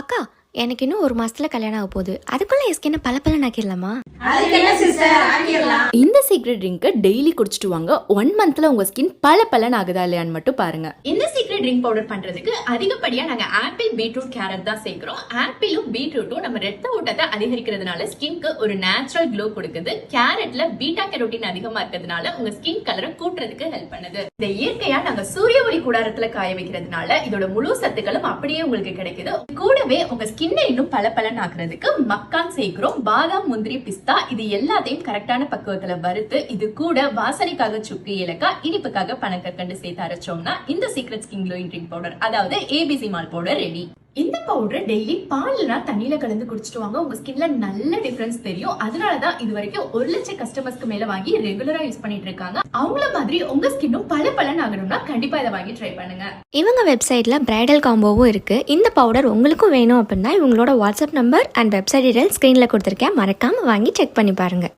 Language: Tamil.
아까 எனக்கு இன்னும் ஒரு மாசத்துல கல்யாணம் ஆக போகுது. அதுக்குள்ள என் ஸ்கின்னை பல பல நாக்கிடலாமா இந்த சீக்ரெட் ட்ரிங்கை டெய்லி குடிச்சிட்டு வாங்க. ஒன் மந்த்ல உங்க ஸ்கின் பல பலன் ஆகுதா இல்லையான்னு மட்டும் பாருங்க. இந்த சீக்ரெட் ட்ரிங்க் பவுடர் பண்றதுக்கு அதிகப்படியா நாங்க ஆப்பிள் பீட்ரூட் கேரட் தான் சேர்க்கிறோம். ஆப்பிளும் பீட்ரூட்டும் நம்ம ரத்த ஓட்டத்தை அதிகரிக்கிறதுனால ஸ்கின்க்கு ஒரு நேச்சுரல் க்ளோ கொடுக்குது. கேரட்ல பீட்டா கெரோட்டின் அதிகமா இருக்கிறதுனால உங்க ஸ்கின் கலரை கூட்டுறதுக்கு ஹெல்ப் பண்ணுது. இந்த இயற்கையா நாங்க சூரிய ஒளி கூடாரத்துல காய வைக்கிறதுனால இதோட முழு சத்துக்களும் அப்படியே உங்களுக்கு கிடைக்குது. கூடவே உங்க ஸ்கின்னை இன்னும் பல பலன் ஆக்குறதுக்கு மக்கான் சேர்க்கிறோம் பாதாம் முந்திரி பிஸ்தா இது எல்லாத்தையும் கரெக்டான பக்குவத்துல வறுத்து இது கூட வாசனைக்காக சுக்கு ஏலக்காய் இனிப்புக்காக பனக்கற்கண்டு சேர்த்து அரைச்சோம்னா இந்த secret skin glowing drink powder அதாவது ஏபிசி மால் பவுடர் ரெடி இந்த பவுடர் டெய்லி பால்னா தண்ணியில கலந்து குடிச்சிட்டு வாங்க. உங்க ஸ்கின்ல நல்ல டிஃபரன்ஸ் தெரியும். அதனாலதான் இது வரைக்கும் ஒரு லட்சம் கஸ்டமர்ஸ்க்கு மேல வாங்கி ரெகுலரா யூஸ் பண்ணிட்டு இருக்காங்க. அவங்கள மாதிரி உங்க ஸ்கின்னும் பல பலன் ஆகணும்னா கண்டிப்பா இதை வாங்கி ட்ரை பண்ணுங்க. இவங்க வெப்சைட்ல பிரைடல் காம்போவும் இருக்கு. இந்த பவுடர் உங்களுக்கும் வேணும் அப்படின்னா இவங்களோட WhatsApp number and website detail ஸ்கிரீன்ல கொடுத்துருக்கேன். மறக்காம வாங்கி செக் பண்ணி பாருங்க.